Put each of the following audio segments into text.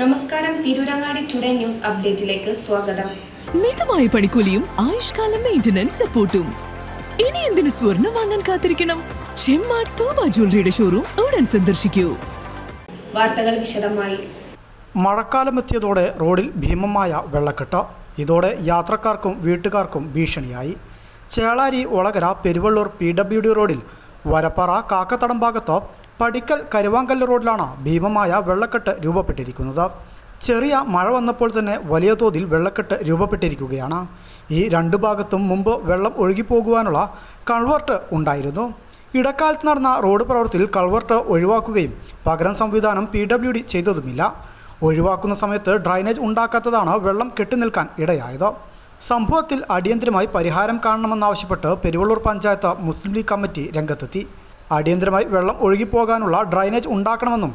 നമസ്കാരം Tirurangadi today news അപ്ഡേറ്റിലേക്ക് സ്വാഗതം. മിതമായ പണിക്കൂലിയും ആയുഷ്കാല മെയിന്റനൻസ് സപ്പോർട്ടും ഇനി എന്തിനു സ്വർണം വാങ്ങാൻ കാത്തിരിക്കണം? ചെമ്മാർ തോമ ജ്വല്ലറിയുടെ ഷോറൂം ഉടൻ സന്ദർശിക്കൂ. വാർത്തകൾ വിശദമായി. മഴക്കാലമെത്തിയതോടെ റോഡിൽ ഭീമമായ വെള്ളക്കെട്ട്. ഇതോടെ യാത്രക്കാർക്കും വീട്ടുകാർക്കും ഭീഷണിയായി. Chelari Olakara Peruvallur P W D റോഡിൽ വരപ്പാറ കാക്കത്തടം ഭാഗത്ത് പടിക്കൽ കരുവാങ്കല്ല് റോഡിലാണ് ഭീമമായ വെള്ളക്കെട്ട് രൂപപ്പെട്ടിരിക്കുന്നത്. ചെറിയ മഴ വന്നപ്പോൾ തന്നെ വലിയ തോതിൽ വെള്ളക്കെട്ട് രൂപപ്പെട്ടിരിക്കുകയാണ്. ഈ രണ്ട് ഭാഗത്തും മുമ്പ് വെള്ളം ഒഴുകിപ്പോകുവാനുള്ള കൾവർട്ട് ഉണ്ടായിരുന്നു. ഇടക്കാലത്ത് നടന്ന റോഡ് പ്രവൃത്തിയിൽ കൾവർട്ട് ഒഴിവാക്കുകയും പകരം സംവിധാനം പി ഡബ്ല്യു ഡി ചെയ്തതുമില്ല. ഒഴിവാക്കുന്ന സമയത്ത് ഡ്രൈനേജ് ഉണ്ടാക്കാത്തതാണ് വെള്ളം കെട്ടിനിൽക്കാൻ ഇടയായത്. സംഭവത്തിൽ അടിയന്തരമായി പരിഹാരം കാണണമെന്നാവശ്യപ്പെട്ട് പെരുവള്ളൂർ പഞ്ചായത്ത് മുസ്ലിം ലീഗ് കമ്മിറ്റി രംഗത്തെത്തി. അടിയന്തരമായി വെള്ളം ഒഴുകിപ്പോകാനുള്ള ഡ്രൈനേജ് ഉണ്ടാക്കണമെന്നും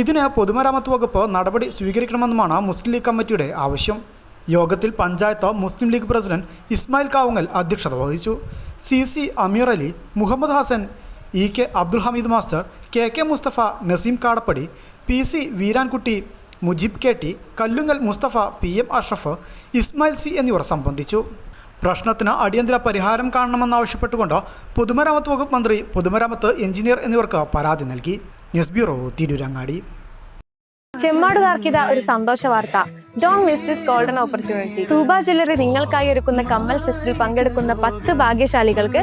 ഇതിന് പൊതുമരാമത്ത് വകുപ്പ് നടപടി സ്വീകരിക്കണമെന്നുമാണ് മുസ്ലിം ലീഗ് കമ്മിറ്റിയുടെ ആവശ്യം. യോഗത്തിൽ പഞ്ചായത്ത് മുസ്ലിം ലീഗ് പ്രസിഡന്റ് ഇസ്മായിൽ കാവുങ്ങൽ അധ്യക്ഷത വഹിച്ചു. C C Ameer Ali Muhammad Hasan E K Abdul Hameed master K K Musthafa Naseem Kadappadi P C Veerankutty Mujeeb K T Kallungal Musthafa P M Ashraf Ismail C എന്നിവർ സംബന്ധിച്ചു. പ്രശ്നത്തിന് അടിയന്തര പരിഹാരം കാണണമെന്നാവശ്യപ്പെട്ടുകൊണ്ട് പൊതുമരാമത്ത് വകുപ്പ് മന്ത്രി പൊതുമരാമത്ത് എഞ്ചിനീയർ എന്നിവർക്ക് പരാതി നൽകി. News bureau Tirurangadi. ചെമ്മാടുകാർക്കിത ഒരു സന്തോഷ വാർത്ത. Don't miss this golden opportunity Thooba jewellery നിങ്ങൾക്കായി ഒരുക്കുന്ന കമ്മൽ ഫെസ്റ്റിൽ പങ്കെടുക്കുന്ന പത്ത് ഭാഗ്യശാലികൾക്ക്